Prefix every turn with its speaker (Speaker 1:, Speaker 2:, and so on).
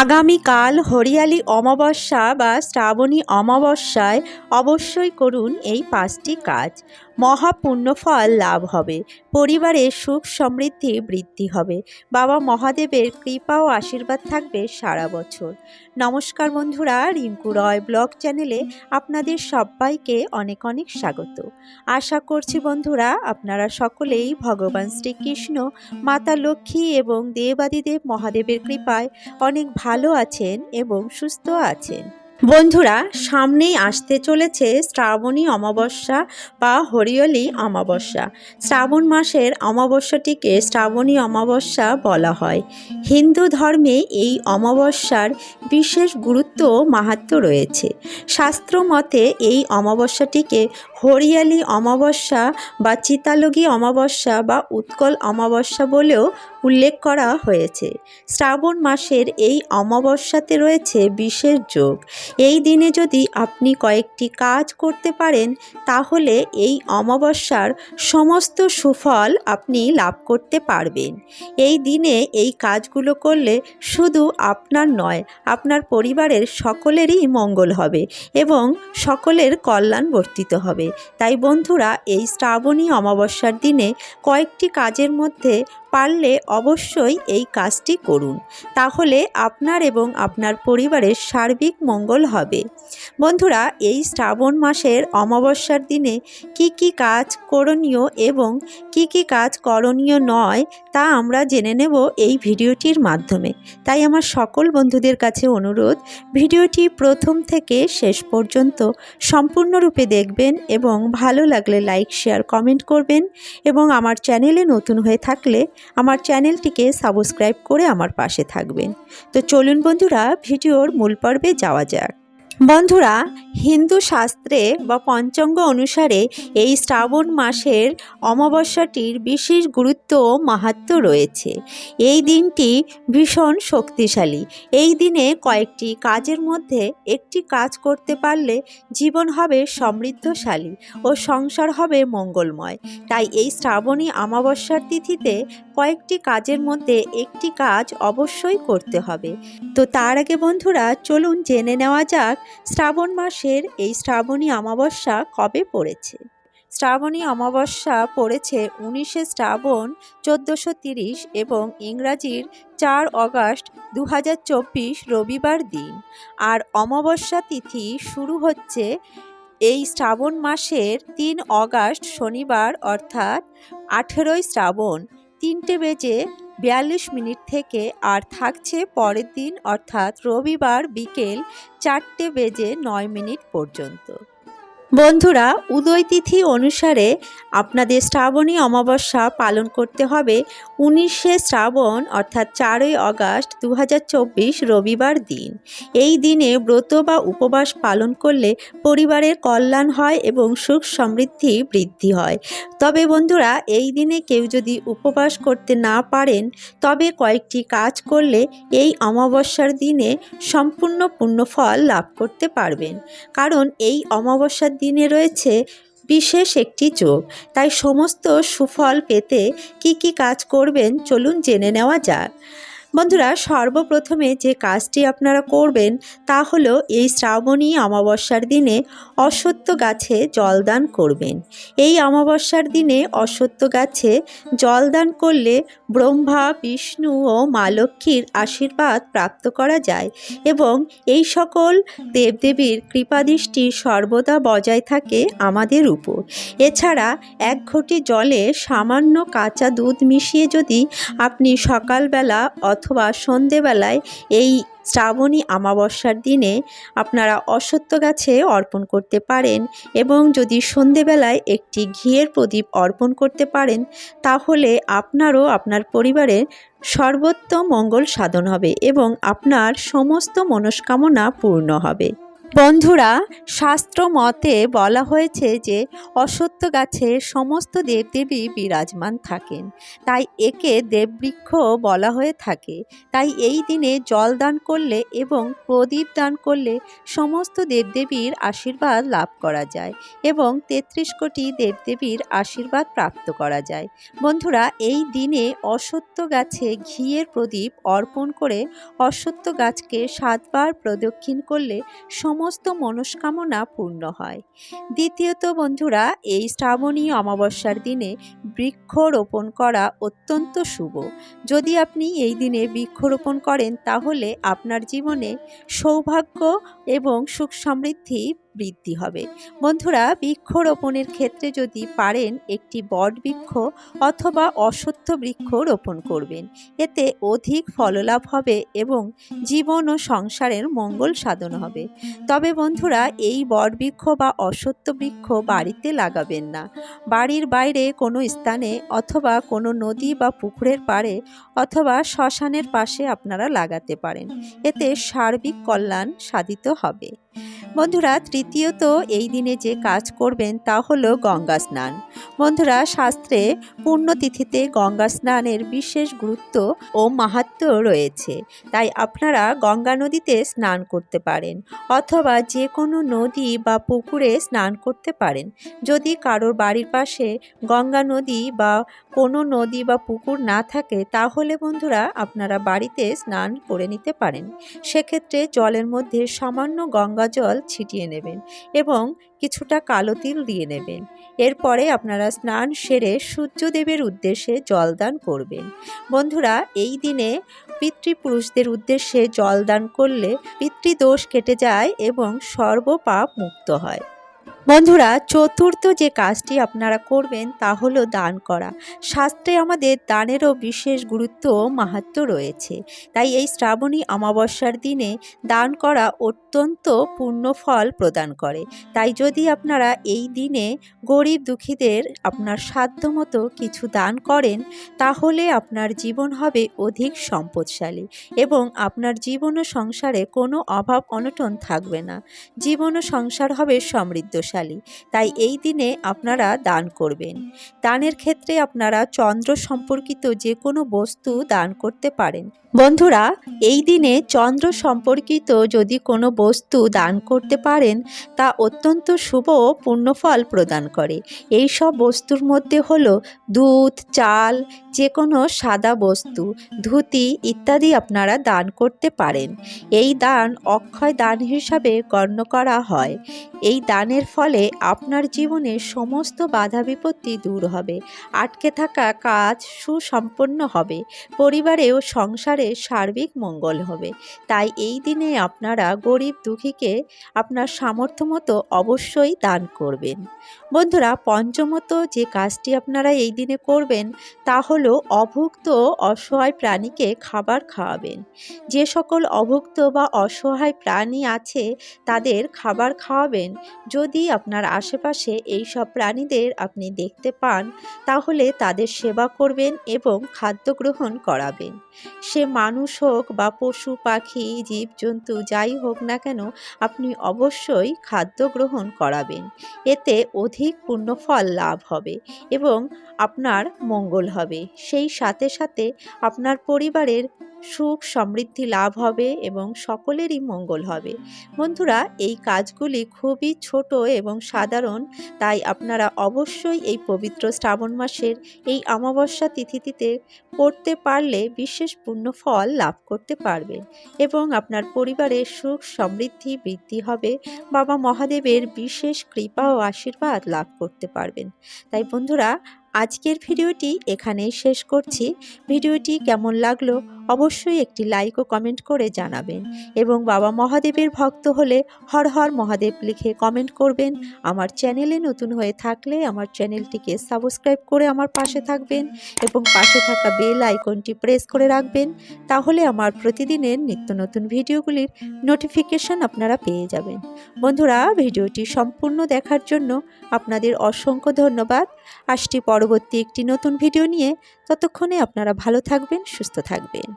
Speaker 1: আগামীকাল হরিয়ালি অমাবস্যা বা শ্রাবণী অমাবস্যায় অবশ্যই করুন এই পাঁচটি কাজ। মহাপুণ্যফল লাভ হবে। পরিবারে সুখ সমৃদ্ধি বৃদ্ধি হবে। বাবা মহাদেবের কৃপা ও আশীর্বাদ থাকবে সারা বছর। নমস্কার বন্ধুরা, রিঙ্কু রয় ব্লগ চ্যানেলে আপনাদের সবাইকে অনেক অনেক স্বাগত। আশা করছি বন্ধুরা, আপনারা সকলেই ভগবান শ্রীকৃষ্ণ, মাতা লক্ষ্মী এবং দেবাদিদেব মহাদেবের কৃপায় অনেক ভালো আছেন এবং সুস্থ আছেন। বন্ধুরা, সামনেই আসতে চলেছে শ্রাবণী অমাবস্যা বা হরিয়লি অমাবস্যা। শ্রাবণ মাসের অমাবস্যাটিকে শ্রাবণী অমাবস্যা বলা হয়। হিন্দু ধর্মে এই অমাবস্যার বিশেষ গুরুত্ব ও মাহাত্ম্য রয়েছে। শাস্ত্র মতে এই অমাবস্যাটিকে হরিয়ালি অমাবস্যা বা চিতালগী অমাবস্যা বা উৎকল অমাবস্যা বলেও উল্লেখ করা হয়েছে। শ্রাবণ মাসের এই অমাবস্যাতে রয়েছে বিশেষ যোগ। এই দিনে যদি আপনি কয়েকটি কাজ করতে পারেন, তাহলে এই অমাবস্যার সমস্ত সুফল আপনি লাভ করতে পারবেন। এই দিনে এই কাজগুলো করলে শুধু আপনার নয়, আপনার পরিবারের সকলেরই মঙ্গল হবে এবং সকলের কল্যাণ বর্তিত হবে। তাই বন্ধুরা, এই শ্রাবণী অমাবস্যার দিনে কয়েকটি কাজের মধ্যে পারলে অবশ্যই এই কাজটি করুন। তাহলে আপনার এবং আপনার পরিবারের সার্বিক মঙ্গল হবে। বন্ধুরা, এই শ্রাবণ মাসের অমাবস্যার দিনে কি কি কাজ করণীয় এবং কি কি কাজ করণীয় নয় তা আমরা জেনে নেব এই ভিডিওটির মাধ্যমে। তাই আমার সকল বন্ধুদের কাছে অনুরোধ, ভিডিওটি প্রথম থেকে শেষ পর্যন্ত সম্পূর্ণরূপে দেখবেন এবং ভালো লাগলে লাইক, শেয়ার, কমেন্ট করবেন এবং আমার চ্যানেলে নতুন হয়ে থাকলে আমার চ্যানেলটিকে সাবস্ক্রাইব করে আমার পাশে থাকবেন। তো চলুন বন্ধুরা, ভিডিওর মূল পর্বে যাওয়া যাক। বন্ধুরা, হিন্দু শাস্ত্রে বা পঞ্চাঙ্গ অনুসারে এই শ্রাবণ মাসের অমাবস্যাটির বিশেষ গুরুত্ব ও মাহাত্ম্য রয়েছে। এই দিনটি ভীষণ শক্তিশালী। এই দিনে কয়েকটি কাজের মধ্যে একটি কাজ করতে পারলে জীবন হবে সমৃদ্ধশালী ও সংসার হবে মঙ্গলময়। তাই এই শ্রাবণী অমাবস্যার তিথিতে কয়েকটি কাজের মধ্যে একটি কাজ অবশ্যই করতে হবে। তো তার আগে বন্ধুরা, চলুন জেনে নেওয়া যাক শ্রাবণ মাসের এই শ্রাবণী অমাবস্যা কবে পড়েছে? শ্রাবণী অমাবস্যা পড়েছে উনিশে শ্রাবণ চোদ্দোশো তিরিশ এবং ইংরাজির চার অগাস্ট দু হাজার চব্বিশ রবিবার দিন। আর অমাবস্যা তিথি শুরু হচ্ছে এই শ্রাবণ মাসের তিন অগাস্ট শনিবার অর্থাৎ আঠেরোই শ্রাবণ, তিনটে বেজে বিয়াল্লিশ মিনিট থেকে আর থাকছে পরের দিন, অর্থাৎ রবিবার বিকেল চারটে বেজে নয় মিনিট পর্যন্ত। বন্ধুরা, উদয় তিথি অনুসারে আপনাদের শ্রাবণী অমাবস্যা পালন করতে হবে উনিশে শ্রাবণ, অর্থাৎ চারই আগস্ট দু রবিবার দিন। এই দিনে ব্রত বা উপবাস পালন করলে পরিবারের কল্যাণ হয় এবং সুখ সমৃদ্ধি বৃদ্ধি হয়। তবে বন্ধুরা, এই দিনে কেউ যদি উপবাস করতে না পারেন, তবে কয়েকটি কাজ করলে এই অমাবস্যার দিনে সম্পূর্ণ পুণ্যফল লাভ করতে পারবেন। কারণ এই অমাবস্যার দিনে রয়েছে বিশেষ একটি যোগ। তাই সমস্ত সুফল পেতে কি কি কাজ করবেন চলুন জেনে নেওয়া যাক। বন্ধুরা, সর্বপ্রথমে যে কাজটি আপনারা করবেন তা হলো এই শ্রাবণী অমাবস্যার দিনে অসত্য গাছে জলদান করবেন। এই অমাবস্যার দিনে অসত্য গাছে জলদান করলে ব্রহ্মা, বিষ্ণু ও মা লক্ষ্মীর আশীর্বাদ প্রাপ্ত করা যায় এবং এই সকল দেবদেবীর কৃপাদৃষ্টি সর্বদা বজায় থাকে আমাদের উপর। এছাড়া এক ঘটি জলে সামান্য কাঁচা দুধ মিশিয়ে যদি আপনি সকালবেলা অথবা সন্ধেবেলায় এই শ্রাবণী আমাবস্যার দিনে আপনারা অসত্য গাছে অর্পণ করতে পারেন এবং যদি সন্ধেবেলায় একটি ঘিয়ের প্রদীপ অর্পণ করতে পারেন, তাহলে আপনারও আপনার পরিবারের সর্বোত্তম মঙ্গল সাধন হবে এবং আপনার সমস্ত মনস্কামনা পূর্ণ হবে। বন্ধুরা শাস্ত্র মতে বলা হয়েছে যে অসত্য গাছে সমস্ত দেবদেবী বিরাজমান থাকেন। তাই একে দেববৃক্ষ বলা হয়ে থাকে। তাই এই দিনে জল দান করলে এবং প্রদীপ দান করলে সমস্ত দেবদেবীর আশীর্বাদ লাভ করা যায় এবং তেত্রিশ কোটি দেবদেবীর আশীর্বাদ প্রাপ্ত করা যায়। বন্ধুরা, এই দিনে অসত্য গাছে ঘিয়ের প্রদীপ অর্পণ করে অসত্য গাছকে সাতবার প্রদক্ষিণ করলে সমস্ত মনস্কামনা পূর্ণ হয়। দ্বিতীয়ত বন্ধুরা, এই শ্রাবণী অমাবস্যার দিনে বৃক্ষ রোপণ করা অত্যন্ত শুভ। যদি আপনি এই দিনে বৃক্ষরোপণ করেন, তাহলে আপনার জীবনে সৌভাগ্য এবং সুখ সমৃদ্ধি বৃদ্ধি হবে। বন্ধুরা, বৃক্ষরোপণের ক্ষেত্রে যদি পারেন একটি বট বৃক্ষ অথবা অশ্বত্থ বৃক্ষ রোপণ করবেন। এতে অধিক ফললাভ হবে এবং জীবন ও সংসারের মঙ্গল সাধন হবে। তবে বন্ধুরা, এই বট বৃক্ষ বা অশ্বত্থ বৃক্ষ বাড়িতে লাগাবেন না। বাড়ির বাইরে কোনো স্থানে অথবা কোনো নদী বা পুকুরের পাড়ে অথবা শ্মশানের পাশে আপনারা লাগাতে পারেন। এতে সার্বিক কল্যাণ সাধিত হবে। বন্ধুরা, তৃতীয়ত এই দিনে যে কাজ করবেন তা হলো গঙ্গা স্নান। বন্ধুরা, শাস্ত্রে পুণ্যতিথিতে গঙ্গা স্নানের বিশেষ গুরুত্ব ও মাহাত্ম্য রয়েছে। তাই আপনারা গঙ্গা নদীতে স্নান করতে পারেন অথবা যে কোনো নদী বা পুকুরে স্নান করতে পারেন। যদি কারোর বাড়ির পাশে গঙ্গা নদী বা কোনো নদী বা পুকুর না থাকে, তাহলে বন্ধুরা আপনারা বাড়িতে স্নান করে নিতে পারেন। সেক্ষেত্রে জলের মধ্যে সামান্য গঙ্গা জল ছিটিয়ে নেবেন এবং কিছুটা কালো তিল দিয়ে নেবেন। এরপরে আপনারা স্নান সেরে সূর্যদেবের উদ্দেশ্যে জলদান করবেন। বন্ধুরা, এই দিনে পিতৃপুরুষদের উদ্দেশ্যে জলদান করলে পিতৃদোষ কেটে যায় এবং সর্বপাপ মুক্ত হয়। বন্ধুরা, চতুর্থ যে কাজটি আপনারা করবেন তা হলো দান করা। শাস্ত্রে আমাদের দানেরও বিশেষ গুরুত্ব, মাহাত্ম রয়েছে। তাই এই শ্রাবণী অমাবস্যার দিনে দান করা অত্যন্ত পূর্ণ ফল প্রদান করে। তাই যদি আপনারা এই দিনে গরিব দুঃখীদের আপনার সাধ্যমতো কিছু দান করেন, তাহলে আপনার জীবন হবে অধিক সম্পদশালী এবং আপনার জীবন ও সংসারে কোনো অভাব অনটন থাকবে না। জীবন ও সংসার হবে সমৃদ্ধশালী। শক্তিশালী। তাই এই দিনে আপনারা দান করবেন। দানের ক্ষেত্রে আপনারা চন্দ্র সম্পর্কিত যে কোনো বস্তু দান করতে পারেন। বন্ধুরা, এই দিনে চন্দ্র সম্পর্কিত যদি কোনো বস্তু দান করতে পারেন, তা অত্যন্ত শুভ পুণ্যফল প্রদান করে। এই সব বস্তুর মধ্যে হলো দুধ, চাল যে কোনো সাদা বস্তু, ধুতি ইত্যাদি আপনারা দান করতে পারেন। এই দান অক্ষয় দান হিসাবে গণ্য করা হয়। এই দানের ফলে আপনার জীবনে সমস্ত বাধা বিপত্তি দূর হবে, আটকে থাকা কাজ সুসম্পন্ন হবে, পরিবারে ও সংসারে সার্বিক মঙ্গল হবে। তাই এই দিনে আপনারা গরিব দুঃখীকে আপনার সামর্থ্য মতো অবশ্যই দান করবেন। বন্ধুরা, পঞ্চমত যে কাজটি আপনারা এই দিনে করবেন, তা হলো অভুক্ত অসহায় প্রাণীকে খাবার খাওয়াবেন। যে সকল অভুক্ত বা অসহায় প্রাণী আছে, তাদের খাবার খাওয়াবেন। যদি আপনার আশেপাশে এই সব প্রাণীদের আপনি দেখতে পান, তাহলে তাদের সেবা করবেন এবং খাদ্য গ্রহণ করাবেন। সে মানুষ হোক বা পশু, পাখি, জীবজন্তু, যাই হোক না কেন, আপনি অবশ্যই খাদ্য গ্রহণ করাবেন। এতে অধিক পুণ্যফল লাভ হবে এবং আপনার মঙ্গল হবে। সেই সাথে সাথে আপনার পরিবারের সুখ, সমৃদ্ধি লাভ হবে এবং সকলেরই মঙ্গল হবে। বন্ধুরা, এই কাজগুলি খুবই ছোট এবং সাধারণ, তাই আপনারা অবশ্যই এই পবিত্র শ্রাবণ মাসের এই অমাবস্যা তিথিটিতে করতে পারলে বিশেষ পূর্ণ ফল লাভ করতে পারবেন এবং আপনার পরিবারের সুখ, সমৃদ্ধি বৃদ্ধি হবে, বাবা মহাদেবের বিশেষ কৃপা ও আশীর্বাদ লাভ করতে পারবেন। তাই বন্ধুরা আজকের ভিডিওটি এখানেই শেষ করছি। ভিডিওটি কেমন লাগল অবশ্যই একটি লাইক ও কমেন্ট করে জানাবেন এবং বাবা মহাদেবের ভক্ত হলে হর হর মহাদেব লিখে কমেন্ট করবেন। আমার চ্যানেলে নতুন হয়ে থাকলে আমার চ্যানেলটিকে সাবস্ক্রাইব করে আমার পাশে থাকবেন এবং পাশে থাকা বেল আইকনটি প্রেস করে রাখবেন। তাহলে আমার প্রতিদিনের নিত্য নতুন ভিডিওগুলির নোটিফিকেশন আপনারা পেয়ে যাবেন। বন্ধুরা, ভিডিওটি সম্পূর্ণ দেখার জন্য আপনাদের অসংখ্য ধন্যবাদ। আসটি পরবর্তী একটি নতুন ভিডিও নিয়ে। ততক্ষণে আপনারা ভালো থাকবেন সুস্থ থাকবেন।